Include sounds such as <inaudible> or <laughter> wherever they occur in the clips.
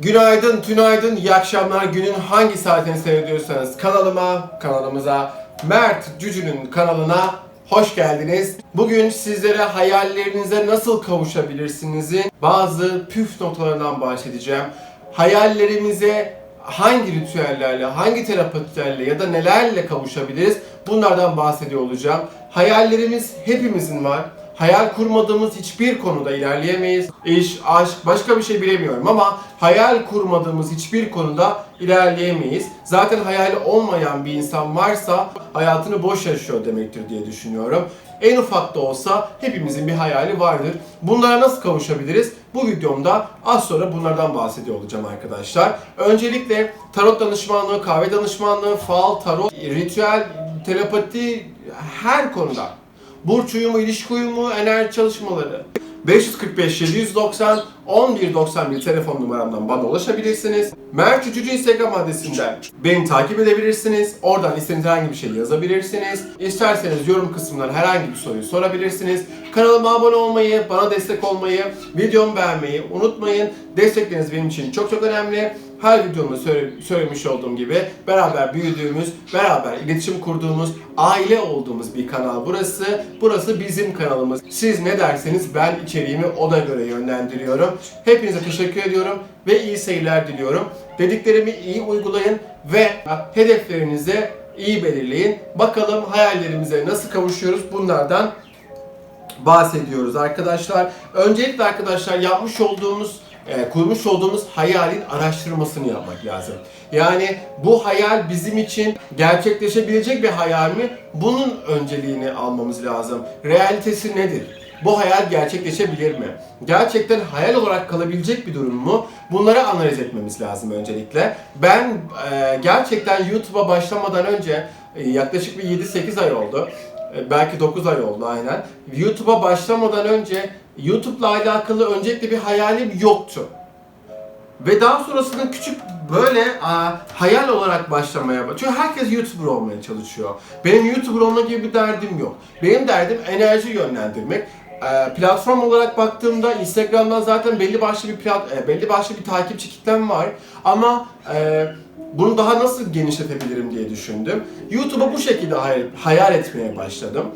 Günaydın, tünaydın, iyi akşamlar. Günün hangi saatini seyrediyorsanız kanalıma, kanalımıza, Mert Cücü'nün kanalına hoş geldiniz. Bugün sizlere hayallerinize nasıl kavuşabilirsinizin bazı püf noktalarından bahsedeceğim. Hayallerimize hangi ritüellerle, hangi terapilerle ya da nelerle kavuşabiliriz bunlardan bahsediyor olacağım. Hayallerimiz hepimizin var. Hayal kurmadığımız hiçbir konuda ilerleyemeyiz. İş, aşk, başka bir şey bilemiyorum ama hayal kurmadığımız hiçbir konuda ilerleyemeyiz. Zaten hayali olmayan bir insan varsa hayatını boş yaşıyor demektir diye düşünüyorum. En ufak da olsa hepimizin bir hayali vardır. Bunlara nasıl kavuşabiliriz? Bu videomda az sonra bunlardan bahsediyor olacağım arkadaşlar. Öncelikle tarot danışmanlığı, kahve danışmanlığı, fal, tarot, ritüel, telepati her konuda burç uyumu, ilişki uyumu, enerji çalışmaları. 545 790 1191 telefon numaramdan bana ulaşabilirsiniz. Mert Cücücü Instagram adresinden beni takip edebilirsiniz. Oradan istediğiniz herhangi bir şey yazabilirsiniz. İsterseniz yorum kısmından herhangi bir soruyu sorabilirsiniz. Kanalıma abone olmayı, bana destek olmayı, videomu beğenmeyi unutmayın. Destekleriniz benim için çok çok önemli. Her videomda söyle- söylemiş olduğum gibi beraber büyüdüğümüz, beraber iletişim kurduğumuz, aile olduğumuz bir kanal burası. Burası bizim kanalımız. Siz ne derseniz ben içeriğimi ona göre yönlendiriyorum. Hepinize teşekkür ediyorum ve iyi seyirler diliyorum. Dediklerimi iyi uygulayın ve hedeflerinizi iyi belirleyin. Bakalım hayallerimize nasıl kavuşuyoruz bunlardan bahsediyoruz arkadaşlar. Öncelikle arkadaşlar yapmış olduğumuz, e, kurmuş olduğumuz hayalin araştırmasını yapmak lazım. Yani bu hayal bizim için gerçekleşebilecek bir hayal mi? Bunun önceliğini almamız lazım. Realitesi nedir? Bu hayal gerçekleşebilir mi? Gerçekten hayal olarak kalabilecek bir durum mu? Bunları analiz etmemiz lazım öncelikle. Ben e, gerçekten YouTube'a başlamadan önce e, yaklaşık bir 7-8 ay oldu. E, belki 9 ay oldu aynen. YouTube'a başlamadan önce YouTube'la alakalı öncelikle bir hayalim yoktu. Ve daha sonrasında küçük böyle aa, hayal olarak başlamaya bak. Çünkü herkes YouTuber olmaya çalışıyor. Benim YouTuber olma gibi bir derdim yok. Benim derdim enerji yönlendirmek. Ee, platform olarak baktığımda Instagram'dan zaten belli başlı bir plat, e, belli başlı bir takipçi kitlem var. Ama e, bunu daha nasıl genişletebilirim diye düşündüm. YouTube'a bu şekilde hayal, hayal etmeye başladım.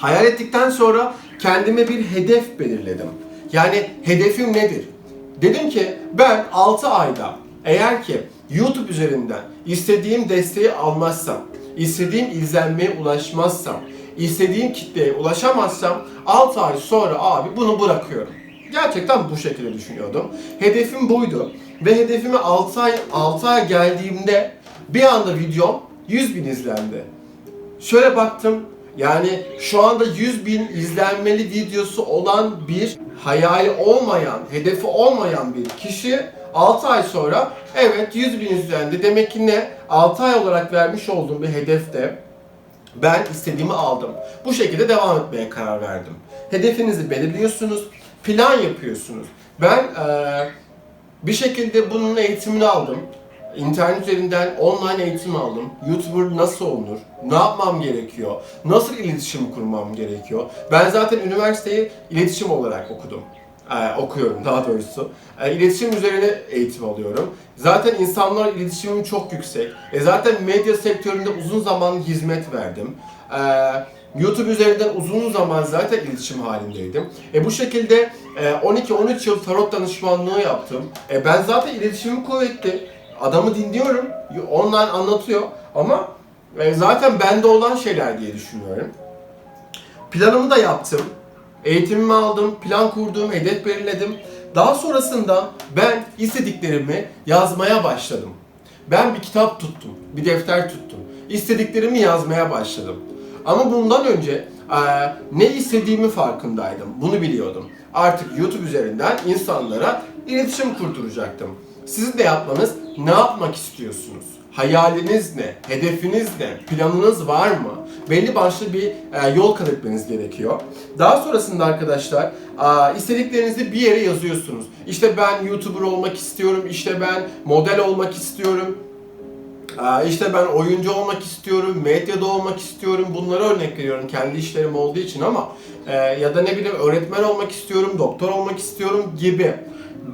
Hayal ettikten sonra kendime bir hedef belirledim. Yani hedefim nedir? Dedim ki ben 6 ayda eğer ki YouTube üzerinden istediğim desteği almazsam, istediğim izlenmeye ulaşmazsam, istediğim kitleye ulaşamazsam 6 ay sonra abi bunu bırakıyorum. Gerçekten bu şekilde düşünüyordum. Hedefim buydu. Ve hedefime 6 ay 6 ay geldiğimde bir anda videom 100 bin izlendi. Şöyle baktım yani şu anda 100 bin izlenmeli videosu olan bir hayali olmayan, hedefi olmayan bir kişi 6 ay sonra evet 100 bin izlendi. Demek ki ne? 6 ay olarak vermiş olduğum bir hedefte ben istediğimi aldım. Bu şekilde devam etmeye karar verdim. Hedefinizi belirliyorsunuz, plan yapıyorsunuz. Ben eee, bir şekilde bunun eğitimini aldım. İnternet üzerinden online eğitim aldım. YouTuber nasıl olunur? Ne yapmam gerekiyor? Nasıl iletişim kurmam gerekiyor? Ben zaten üniversiteyi iletişim olarak okudum. Ee, okuyorum daha doğrusu. Ee, iletişim üzerine eğitim alıyorum. Zaten insanlar iletişimim çok yüksek. E zaten medya sektöründe uzun zaman hizmet verdim. Ee, YouTube üzerinden uzun zaman zaten iletişim halindeydim. E bu şekilde e, 12-13 yıl tarot danışmanlığı yaptım. E ben zaten iletişimim kuvvetli. Adamı dinliyorum, online anlatıyor ama e, zaten bende olan şeyler diye düşünüyorum. Planımı da yaptım. Eğitimimi aldım, plan kurdum, hedef belirledim. Daha sonrasında ben istediklerimi yazmaya başladım. Ben bir kitap tuttum, bir defter tuttum. İstediklerimi yazmaya başladım. Ama bundan önce eee, ne istediğimi farkındaydım. Bunu biliyordum. Artık YouTube üzerinden insanlara iletişim kurduracaktım. Sizin de yapmanız ne yapmak istiyorsunuz? Hayaliniz ne? Hedefiniz ne? Planınız var mı? Belli başlı bir e, yol kat etmeniz gerekiyor. Daha sonrasında arkadaşlar a, istediklerinizi bir yere yazıyorsunuz. İşte ben YouTuber olmak istiyorum, işte ben model olmak istiyorum, İşte ben oyuncu olmak istiyorum, medyada olmak istiyorum. Bunlara örnek veriyorum kendi işlerim olduğu için ama e, ya da ne bileyim öğretmen olmak istiyorum, doktor olmak istiyorum gibi.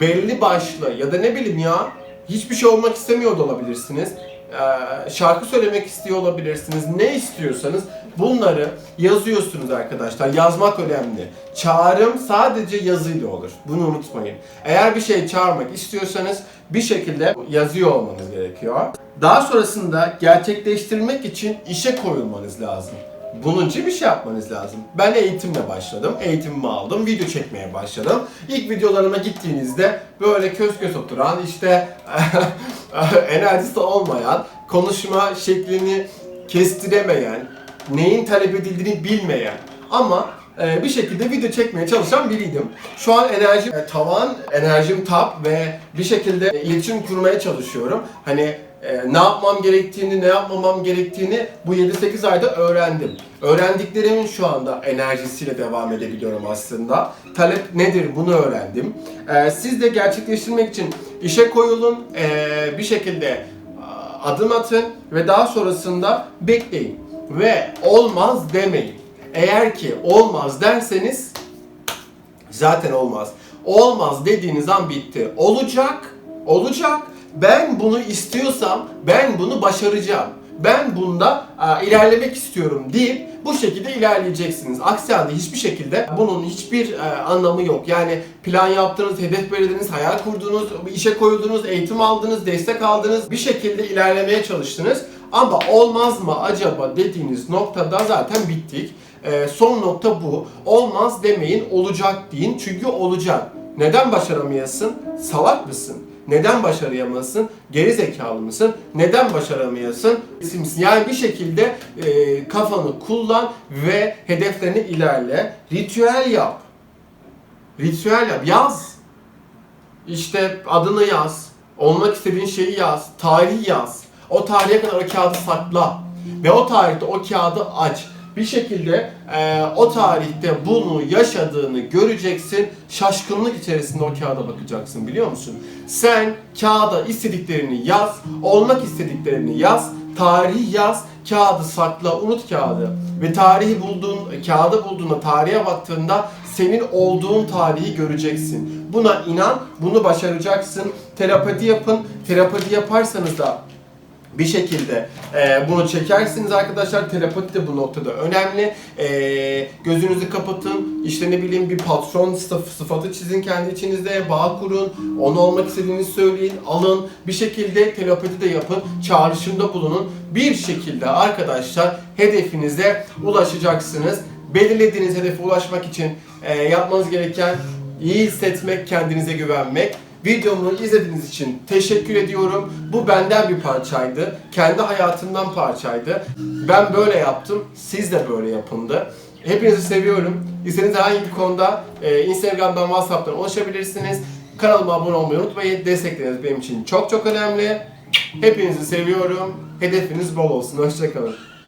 belli başlı ya da ne bileyim ya hiçbir şey olmak istemiyor da olabilirsiniz. Ee, şarkı söylemek istiyor olabilirsiniz. Ne istiyorsanız bunları yazıyorsunuz arkadaşlar. Yazmak önemli. Çağrım sadece yazıyla olur. Bunu unutmayın. Eğer bir şey çağırmak istiyorsanız bir şekilde yazıyor olmanız gerekiyor. Daha sonrasında gerçekleştirmek için işe koyulmanız lazım. Bunun için bir şey yapmanız lazım. Ben eğitimle başladım. Eğitimimi aldım. Video çekmeye başladım. İlk videolarıma gittiğinizde böyle köz köz oturan işte <laughs> enerjisi olmayan, konuşma şeklini kestiremeyen, neyin talep edildiğini bilmeyen ama e, bir şekilde video çekmeye çalışan biriydim. Şu an enerjim e, tavan, enerjim tap ve bir şekilde iletişim kurmaya çalışıyorum. Hani e, ne yapmam gerektiğini, ne yapmamam gerektiğini bu 7-8 ayda öğrendim. Öğrendiklerimin şu anda enerjisiyle devam edebiliyorum aslında. Talep nedir bunu öğrendim. E, siz de gerçekleştirmek için işe koyulun, e, bir şekilde adım atın ve daha sonrasında bekleyin. Ve olmaz demeyin. Eğer ki olmaz derseniz zaten olmaz. Olmaz dediğiniz an bitti. Olacak, olacak. Ben bunu istiyorsam ben bunu başaracağım. Ben bunda e, ilerlemek istiyorum deyip bu şekilde ilerleyeceksiniz. Aksi halde hiçbir şekilde bunun hiçbir e, anlamı yok. Yani plan yaptınız, hedef belirlediniz, hayal kurdunuz, işe koyuldunuz, eğitim aldınız, destek aldınız. Bir şekilde ilerlemeye çalıştınız. Ama olmaz mı acaba dediğiniz noktada zaten bittik. E, son nokta bu. Olmaz demeyin, olacak deyin. Çünkü olacak. Neden başaramayasın? Salak mısın? Neden başarayamazsın? Geri zekalı mısın? Neden başaramayasın? İsimsin. Yani bir şekilde e, kafanı kullan ve hedeflerine ilerle. Ritüel yap. Ritüel yap. Yaz. İşte adını yaz. Olmak istediğin şeyi yaz. Tarihi yaz. O tarihe kadar o kağıdı sakla. Ve o tarihte o kağıdı aç. Bir şekilde e, o tarihte bunu yaşadığını göreceksin. Şaşkınlık içerisinde o kağıda bakacaksın biliyor musun? Sen kağıda istediklerini yaz, olmak istediklerini yaz, tarihi yaz, kağıdı sakla, unut kağıdı. Ve tarihi bulduğun, kağıdı bulduğunda, tarihe baktığında senin olduğun tarihi göreceksin. Buna inan, bunu başaracaksın. Terapati yapın. Terapati yaparsanız da bir şekilde e, bunu çekersiniz arkadaşlar. Telepati de bu noktada önemli. E, gözünüzü kapatın. İşte ne bileyim bir patron sıf- sıfatı çizin kendi içinizde. Bağ kurun. Onu olmak istediğinizi söyleyin. Alın. Bir şekilde telepati de yapın. Çağrışımda bulunun. Bir şekilde arkadaşlar hedefinize ulaşacaksınız. Belirlediğiniz hedefe ulaşmak için e, yapmanız gereken iyi hissetmek, kendinize güvenmek. Videomu izlediğiniz için teşekkür ediyorum. Bu benden bir parçaydı. Kendi hayatımdan parçaydı. Ben böyle yaptım. Siz de böyle yapındı. Hepinizi seviyorum. İstediğiniz herhangi bir konuda e, Instagram'dan, Whatsapp'tan ulaşabilirsiniz. Kanalıma abone olmayı unutmayın. Destekleriniz benim için çok çok önemli. Hepinizi seviyorum. Hedefiniz bol olsun. Hoşçakalın.